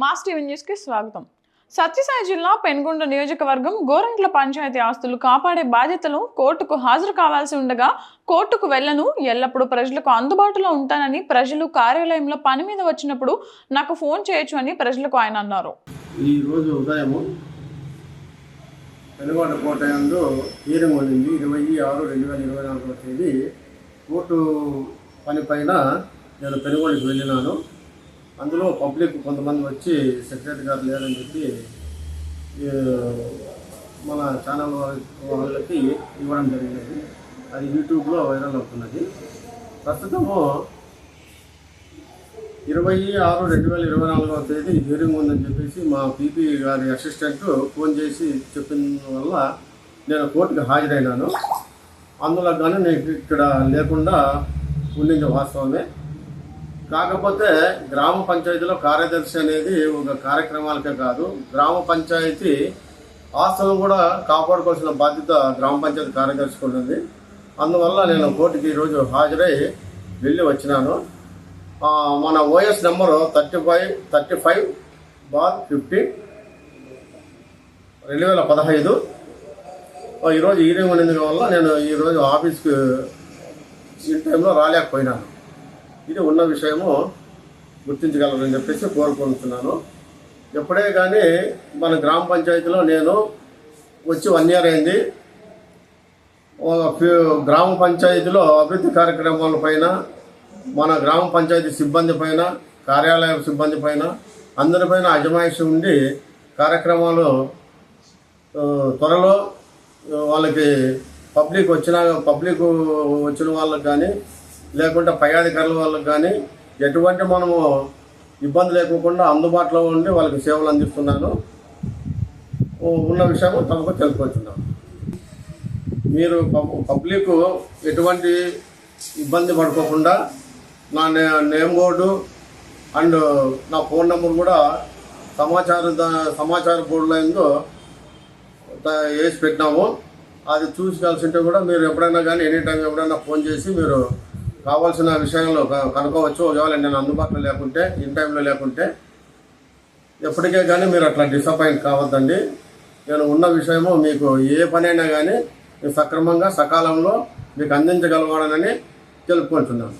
Mass TV న్యూస్కి స్వాగతం. సత్యసాయి జిల్లా పెనుగొండ నియోజకవర్గం గోరంట్ల పంచాయతీ ఆస్తులు కాపాడే బాధ్యతలు కోర్టుకు హాజరు కావాల్సి ఉండగా కోర్టుకు వెళ్ళను ఎల్లప్పుడూ ప్రజలకు అందుబాటులో ఉంటానని ప్రజలు కార్యాలయంలో పని మీద వచ్చినప్పుడు నాకు ఫోన్ చేయొచ్చు అని ప్రజలకు ఆయన అన్నారు. ఈ రోజు ఉదయము పెనుగొండ కోట హీరింగ్ ఉండింది. ఇరవై ఆరు రెండు వేల ఇరవై నాలుగవ తేదీ కోర్టు పని పైన నేను పెనుగొండకి వెళ్ళినాను. అందులో పబ్లిక్ కొంతమంది వచ్చి సెక్రటరీ గారు లేరని చెప్పి మన ఛానల్ వాళ్ళకి ఇవ్వడం జరిగినది. అది యూట్యూబ్లో వైరల్ అవుతున్నది. ప్రస్తుతము ఇరవై ఆరు రెండు వేల ఇరవై నాలుగవ తేదీ హియరింగ్ ఉందని చెప్పేసి మా పీపీ గారి అసిస్టెంట్ ఫోన్ చేసి చెప్పిన వల్ల నేను కోర్టుకి హాజరైనాను. అందులో కానీ నేను ఇక్కడ లేకుండా ఉండింది వాస్తవమే. కాకపోతే గ్రామ పంచాయతీలో కార్యదర్శి అనేది ఒక కార్యక్రమాలకే కాదు. గ్రామ పంచాయతీ ఆస్తులను కూడా కాపాడుకోవాల్సిన బాధ్యత గ్రామ పంచాయతీ కార్యదర్శికి ఉంటుంది. అందువల్ల నేను కోర్టుకి ఈరోజు హాజరై వెళ్ళి వచ్చినాను. మన OS number thirty five thirty five bar fifty రెండు వేల పదహైదు. ఆ, ఈరోజు ఈవినింగ్ ఉన్నది వల్ల నేను ఈరోజు ఆఫీస్కి ఈ టైంలో రాలేకపోయినాను. ఇది ఉన్న విషయము గుర్తించగలరని చెప్పేసి కోరుకుంటున్నాను. ఎప్పుడే కానీ మన గ్రామ పంచాయతీలో నేను వచ్చి వన్ ఇయర్ అయింది. గ్రామ పంచాయతీలో అభివృద్ధి కార్యక్రమాల పైన మన గ్రామ పంచాయతీ సిబ్బంది పైన కార్యాలయ సిబ్బంది పైన అందరిపైన అజమాయిషి ఉండి కార్యక్రమాలు త్వరలో వాళ్ళకి పబ్లిక్ వచ్చిన పబ్లిక్ వచ్చిన వాళ్ళకి కానీ లేకుంటే పై అధికారుల వాళ్ళకి కానీ ఎటువంటి మనము ఇబ్బంది లేకోకుండా అందుబాటులో ఉండి వాళ్ళకి సేవలు అందిస్తున్నాను. ఉన్న విషయం తమకు తెలుపుకుంటున్నాను. మీరు పబ్- పబ్లిక్ ఎటువంటి ఇబ్బంది పడుకోకుండా నా నే- నేమ్ బోర్డు అండ్ నా ఫోన్ నెంబర్ కూడా సమాచార సమాచార బోర్డులో ఏందో వేసి పెట్టినాము. అది చూసి కలిసింటే కూడా మీరు ఎప్పుడైనా కానీ ఎనీ టైం ఎప్పుడైనా ఫోన్ చేసి మీరు కావాల్సిన విషయంలో కనుక్కోవచ్చు ఒకవేళ నేను అందుబాటులో లేకుంటే ఇన్ టైంలో లేకుంటే ఎప్పటికే కానీ మీరు అట్లా డిసప్పాయింట్ కావద్దండి. నేను ఉన్న విషయము మీకు ఏ పనైనా కానీ సక్రమంగా సకాలంలో మీకు అందించగలవాడనని తెలుపుకుంటున్నాను.